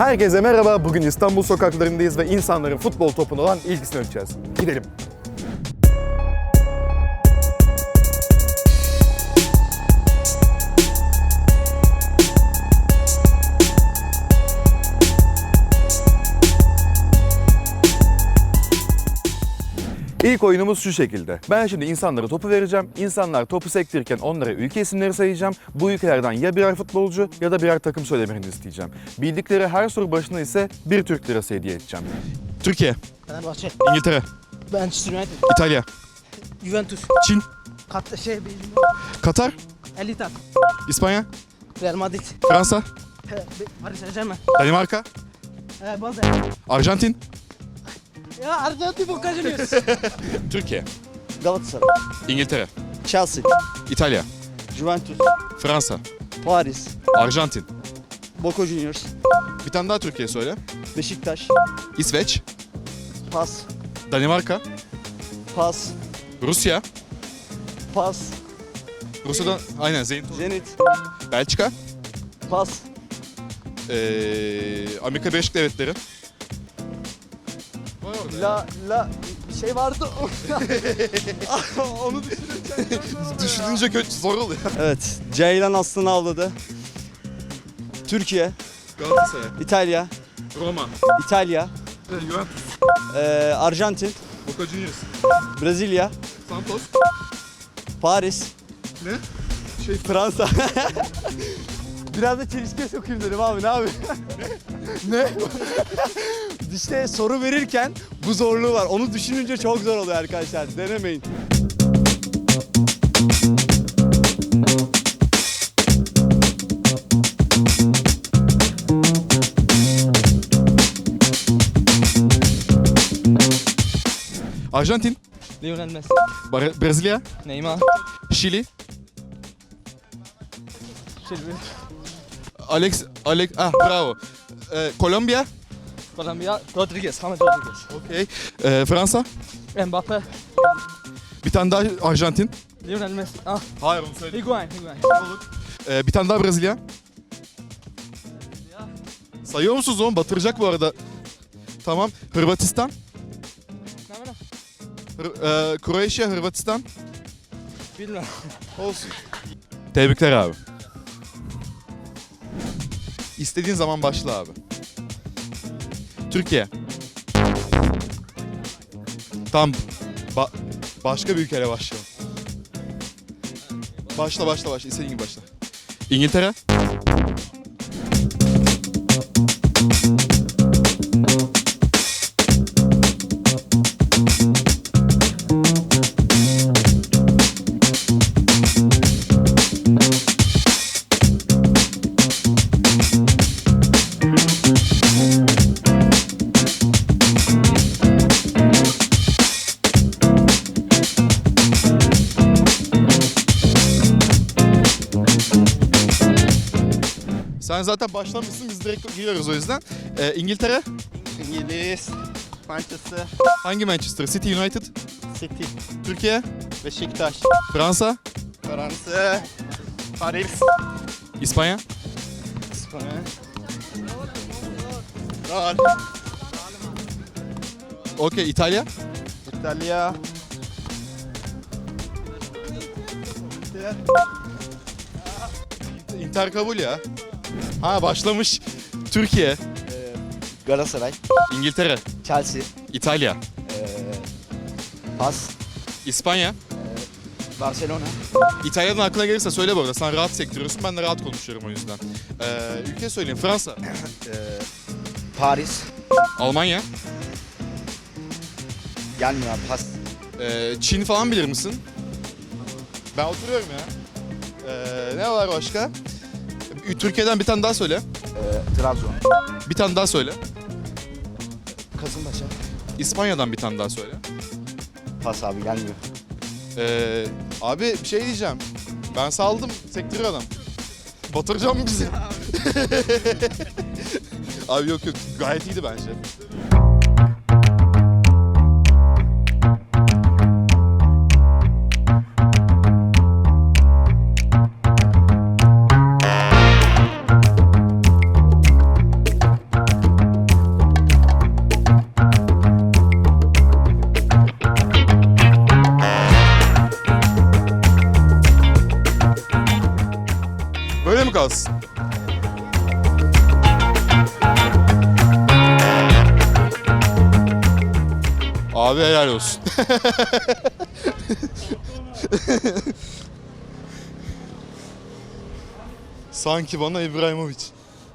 Herkese merhaba. Bugün İstanbul sokaklarındayız ve insanların futbol topuna olan ilgisini ölçeceğiz. Gidelim. İlk oyunumuz şu şekilde. Ben şimdi insanlara topu vereceğim. İnsanlar topu sektirirken onlara ülke isimleri sayacağım. Bu ülkelerden ya birer futbolcu ya da birer takım söylemelerini isteyeceğim. Bildikleri her soru başına ise bir Türk lirası hediye edeceğim. Türkiye, Fenerbahçe, İngiltere, Manchester United, İtalya, Juventus, Çin, Kat şey Katar, El Ittihad, İspanya, Real Madrid, Fransa, Paris Saint-Germain, Danimarka, he, Basel. Arjantin, Ya Boca Juniors. Türkiye, Galatasaray, İngiltere, Chelsea, İtalya, Juventus, Fransa, Paris, Arjantin. Boca Juniors, Bir tane daha Türkiye söyle. Beşiktaş, İsveç, Pas, Danimarka, Pas, Rusya, Pas, Rusya'dan aynen Zenit, Zenit, Belçika, Pas, ee, Amerika Birleşik Devletleri. Var orada. La, La, bir şey vardı. Onu Düşününce kötü zor oluyor. Evet, Ceylan aslını avladı. Türkiye, Galatasaray, İtalya, Roma, İtalya, Juventus, eee, Arjantin, Boca Juniors, Brezilya, Santos, Paris, ne? Şey Fransa. Biraz da çelişkiye sokayım dedim abi ne abi? ne? işte soru verirken bu zorluğu var. Onu düşününce çok zor oluyor arkadaşlar. Denemeyin. Arjantin, Lionel Messi, Bre- Brezilya, Neymar, Şili, Silvi, Alex, Alex, ah bravo. Ee, Kolombiya, Colombia, Rodriguez, James Rodriguez, okey. Ee, Fransa, Mbappe, bir tane daha Arjantin. Lionel Messi, ah, Hayır onu söyle. Higuain, Higuain. Ee, bir tane daha Brezilya. Sayıyor musunuz oğlum? Batıracak bu arada. Tamam. Hırvatistan, Ne var? Hır- e, Kroaşya, Hırvatistan. Bilmem. Olsun. Tebrikler abi. İstediğin zaman başla abi. Türkiye. Tam ba- başka bir ülkeyle başlayalım. Başla başla başla. İstediğin gibi başla. İngiltere. Sen zaten başlamışsın biz direkt giriyoruz o yüzden. Ee, İngiltere. İngiliz, Manchester Hangi Manchester? City United. City, Türkiye. Beşiktaş, Fransa. Fransa, Paris, İspanya. İspanya, Real, Okey. İtalya. İtalya, Inter kabul ya. Ha başlamış. Türkiye. Galatasaray, İngiltere. Chelsea, İtalya. Pas, İspanya. Barcelona, İtalya'dan aklına gelirse söyle bu arada. Sen rahat sektiriyorsun. Ben de rahat konuşuyorum o yüzden. Ee, ülke söyleyeyim. Fransa. Paris. Almanya. Gelmiyor abi pas. Ee, Çin falan bilir misin? Ben oturuyorum ya. Ee, ne var başka? Türkiye'den bir tane daha söyle. Trabzon. Bir tane daha söyle. Kasımpaşa. İspanya'dan bir tane daha söyle. Pas abi gelmiyor. Ee, abi bir şey diyeceğim. Ben saldım sektör adam. Batıracağım bizi? abi yok yok gayet iyiydi bence. Kalsın. Abi helal olsun. Sanki bana İbrahimovic.